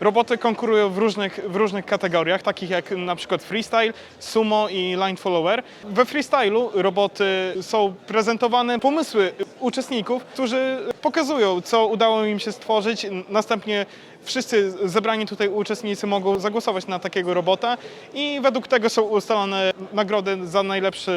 Roboty konkurują w różnych, w różnych kategoriach, takich jak na przykład freestyle, sumo i line follower. We freestylu roboty są prezentowane pomysły uczestników, którzy pokazują, co udało im się stworzyć. Następnie wszyscy zebrani tutaj uczestnicy mogą zagłosować na takiego robota i według tego są ustalane nagrody za najlepszy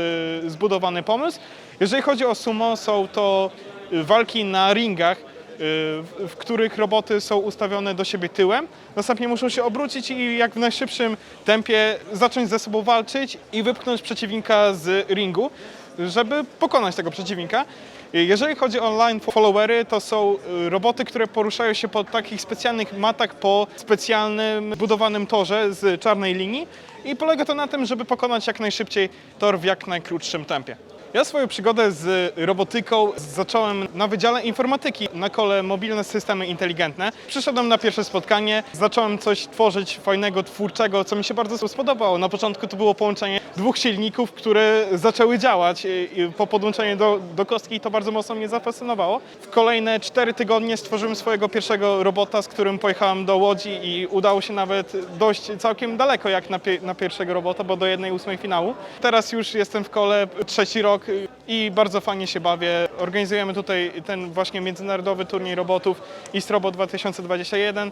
zbudowany pomysł. Jeżeli chodzi o sumo, są to walki na ringach, w w których roboty są ustawione do siebie tyłem. Następnie muszą się obrócić i jak w najszybszym tempie zacząć ze sobą walczyć i wypchnąć przeciwnika z ringu, żeby pokonać tego przeciwnika. Jeżeli chodzi o line followery, to są y, roboty, które poruszają się po takich specjalnych matach po specjalnym budowanym torze z czarnej linii i polega to na tym, żeby pokonać jak najszybciej tor w jak najkrótszym tempie. Ja swoją przygodę z robotyką zacząłem na Wydziale Informatyki na kole Mobilne Systemy Inteligentne. Przyszedłem na pierwsze spotkanie, zacząłem coś tworzyć fajnego, twórczego, co mi się bardzo spodobało. Na początku to było połączenie dwóch silników, które zaczęły działać i- i po podłączeniu do, do kostki to bardzo mocno mnie zafascynowało. W kolejne cztery tygodnie stworzyłem swojego pierwszego robota, z którym pojechałem do Łodzi i udało się nawet dojść całkiem daleko jak na, pie, na pierwszego robota, bo do jednej ósmej finału. Teraz już jestem w kole trzeci rok i bardzo fajnie się bawię. Organizujemy tutaj ten właśnie międzynarodowy turniej robotów East Robot 2021.